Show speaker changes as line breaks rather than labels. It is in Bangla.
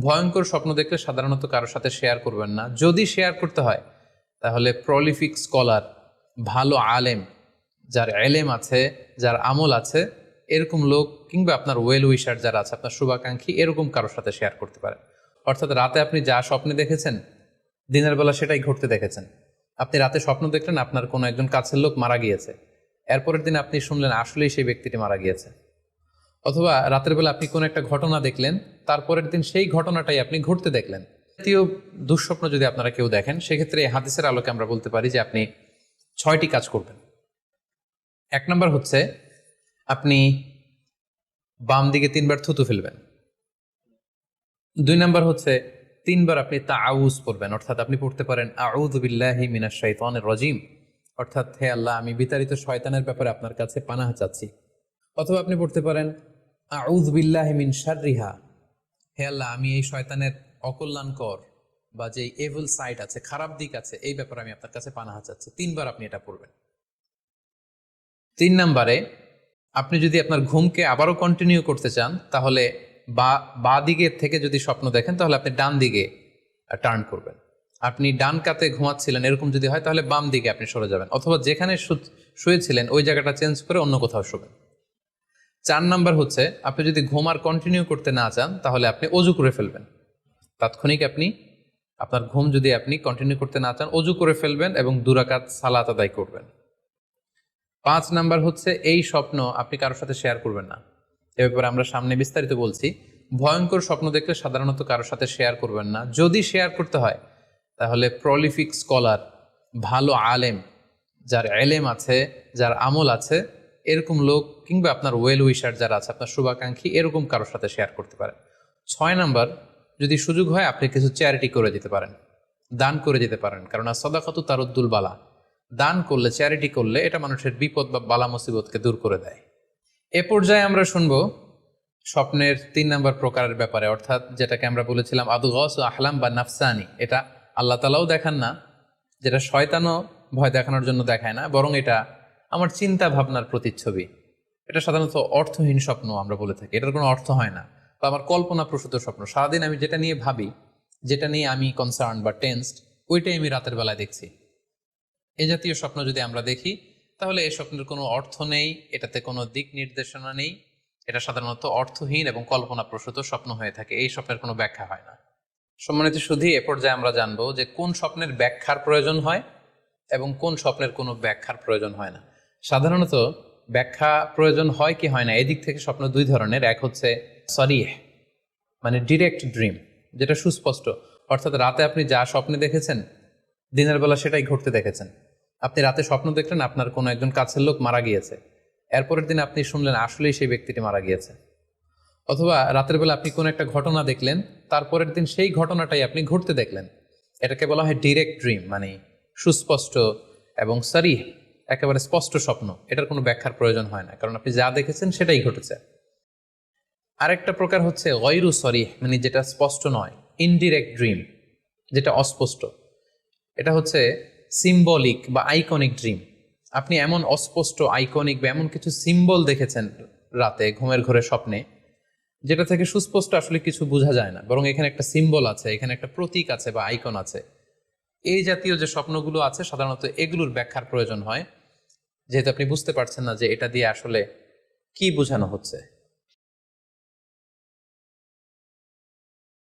ভয়ঙ্কর স্বপ্ন দেখলে সাধারণত কারোর সাথে শেয়ার করবেন না। যদি শেয়ার করতে হয়, তাহলে প্রলিফিক স্কলার ভালো আলেম, যার এলেম আছে, যার আমল আছে, এরকম লোক কিংবা আপনার ওয়েল উইশার যারা আছে, আপনার শুভাকাঙ্ক্ষী, এরকম কারোর সাথে শেয়ার করতে পারেন। অর্থাৎ রাতে আপনি যা স্বপ্নে দেখেছেন, দিনের বেলা সেটাই ঘটতে দেখেছেন। আপনি রাতে স্বপ্ন দেখলেন, আপনার কোনো একজন কাছের লোক মারা গিয়েছে। এরপরের দিন আপনি শুনলেন, আসলেই সেই ব্যক্তিটি মারা গিয়েছে। অথবা রাতের বেলা আপনি কোনো একটা ঘটনা দেখলেন, তারপরের দিন সেই ঘটনাটাই আপনি ঘটতে দেখলেন। দ্বিতীয় দুঃস্বপ্ন যদি আপনারা কেউ দেখেন, সেক্ষেত্রে হাদিসের আলোকে আমরা বলতে পারি যে আপনি ছয়টি কাজ করবেন। এক নম্বর হচ্ছে, আপনি বাম দিকে তিনবার থুতু ফেলবেন। দুই নম্বর হচ্ছে, তিনবার আপনি তা আউজ পড়বেন। অর্থাৎ আপনি পড়তে পারেন আউদ বিল্লাহি মিনাশ শাইতানির রাজিম। অর্থাৎ, হে আল্লাহ, আমি বিতাড়িত শয়তানের ব্যাপারে আপনার কাছে পানাহ চাচ্ছি। অথবা আপনি পড়তে পারেন আউদ বিল্লাহি মিন শাররিহা। হে আল্লাহ, আমি এই শয়তানের অকল্যাণকর বা যে এভল সাইড আছে, খারাপ দিক আছে, এই ব্যাপারে আমি আপনার কাছে পানাহা চাচ্ছি। তিনবার আপনি এটা পড়বেন। তিন নম্বরে, আপনি যদি আপনার ঘুমকে আবারও কন্টিনিউ করতে চান, তাহলে বা বা দিকে থেকে যদি স্বপ্ন দেখেন, তাহলে আপনি ডান দিকে টার্ন করবেন। আপনি ডান কাতে ঘুমাচ্ছিলেন, এরকম যদি হয়, তাহলে বাম দিকে আপনি সরে যাবেন। অথবা যেখানে শুয়েছিলেন, ওই জায়গাটা চেঞ্জ করে অন্য কোথাও শোবেন। চার নাম্বার হচ্ছে, আপনি যদি ঘুম আর কন্টিনিউ করতে না চান, তাহলে আপনি অজু করে ফেলবেন। তাৎক্ষণিক আপনি, আপনার ঘুম যদি আপনি কন্টিনিউ করতে না চান, অজু করে ফেলবেন এবং দুরাকাত সালাত আদায় করবেন। পাঁচ নাম্বার হচ্ছে, এই স্বপ্ন আপনি কারোর সাথে শেয়ার করবেন না। এ ব্যাপারে আমরা সামনে বিস্তারিত বলছি। ভয়ঙ্কর স্বপ্ন দেখলে সাধারণত কারোর সাথে শেয়ার করবেন না। যদি শেয়ার করতে হয়, তাহলে প্রলিফিক স্কলার ভালো আলেম, যার এলেম আছে, যার আমল আছে এরকম লোক কিংবা আপনার ওয়েল উইশার যারা আছে, আপনার শুভাকাঙ্ক্ষী এরকম কারোর সাথে শেয়ার করতে পারেন। ছয় নাম্বার, যদি সুযোগ হয় আপনি কিছু চ্যারিটি করে দিতে পারেন। দান করে যেতে পারেন। কারণ সদাকত তারুদ্দুল বালা। দান করলে চ্যারিটি করলে এটা মানুষের বিপদ বা বালা মুসিবতকে দূর করে দেয়। এ পর্যায়ে আমরা শুনব স্বপ্নের তিন নম্বর প্রকারের ব্যাপারে, অর্থাৎ যেটাকে আমরা বলেছিলাম আদুগস আহলাম বা নাফসানি। এটা আল্লাহ তালাও দেখান না, যেটা শয়তানও ভয় দেখানোর জন্য দেখায় না, বরং এটা আমার চিন্তা ভাবনার প্রতিচ্ছবি। এটা সাধারণত অর্থহীন স্বপ্ন আমরা বলে থাকি। এটার কোনো অর্থ হয় না। বা আমার কল্পনা প্রসূত স্বপ্ন। সারাদিন আমি যেটা নিয়ে ভাবি, যেটা নিয়ে আমি কনসার্ন বা টেন্সড ওইটাই আমি রাতের বেলায় দেখছি। এ জাতীয় স্বপ্ন যদি আমরা দেখি, তাহলে এই স্বপ্নের কোনো অর্থ নেই, এটাতে কোনো দিক নির্দেশনা নেই। এটা সাধারণত অর্থহীন এবং কল্পনা প্রসূত স্বপ্ন হয়ে থাকে। এই স্বপ্নের কোনো ব্যাখ্যা হয় না। সম্মানিত শুধু এ পর্যায়ে আমরা জানব যে কোন স্বপ্নের ব্যাখ্যার প্রয়োজন হয় এবং কোন স্বপ্নের কোনো ব্যাখ্যার প্রয়োজন হয় না। সাধারণত ব্যাখ্যা প্রয়োজন হয় কি হয় না, এদিক থেকে স্বপ্ন দুই ধরনের। এক হচ্ছে সরিহ মানে ডিরেক্ট ড্রিম যেটা সুস্পষ্ট। অর্থাৎ রাতে আপনি যা স্বপ্নে দেখেছেন, দিনের বেলা সেটাই ঘটতে দেখেছেন। আপনি রাতে স্বপ্ন দেখলেন, আপনার কোনো একজন কাছের লোক মারা গিয়েছে। এরপরের দিন আপনি শুনলেন, আসলেই সেই ব্যক্তিটি মারা গিয়েছে। অথবা রাতের বেলা আপনি কোনো একটা ঘটনা দেখলেন, তারপরের দিন সেই ঘটনাটাই আপনি ঘটতে দেখলেন। এটাকে বলা হয় ডিরেক্ট ড্রিম মানে সুস্পষ্ট এবং সারি একেবারে স্পষ্ট স্বপ্ন, এটার কোনো ব্যাখ্যার প্রয়োজন হয় না, কারণ আপনি যা দেখেছেন সেটাই ঘটেছে। আরেকটা প্রকার হচ্ছে গয়রু সরি মানে যেটা স্পষ্ট নয় ইনডিরেক্ট ড্রিম যেটা অস্পষ্ট। এটা হচ্ছে সিম্বলিক বা আইকনিক ড্রিম আপনি এমন অস্পষ্ট আইকনিক বা এমন কিছু সিম্বল দেখেছেন রাতে, ঘুমের ঘরে স্বপ্নে, যেটা থেকে সুস্পষ্ট আসলে কিছু বোঝা যায় না, বরং এখানে একটা সিম্বল আছে, এখানে একটা প্রতীক আছে বা আইকন আছে। এই জাতীয় যে স্বপ্নগুলো আছে, সাধারণত এগুলোর ব্যাখ্যার প্রয়োজন হয়। যেহেতু আপনি বুঝতে পারছেন না যে এটা দিয়ে আসলে কি বোঝানো হচ্ছে।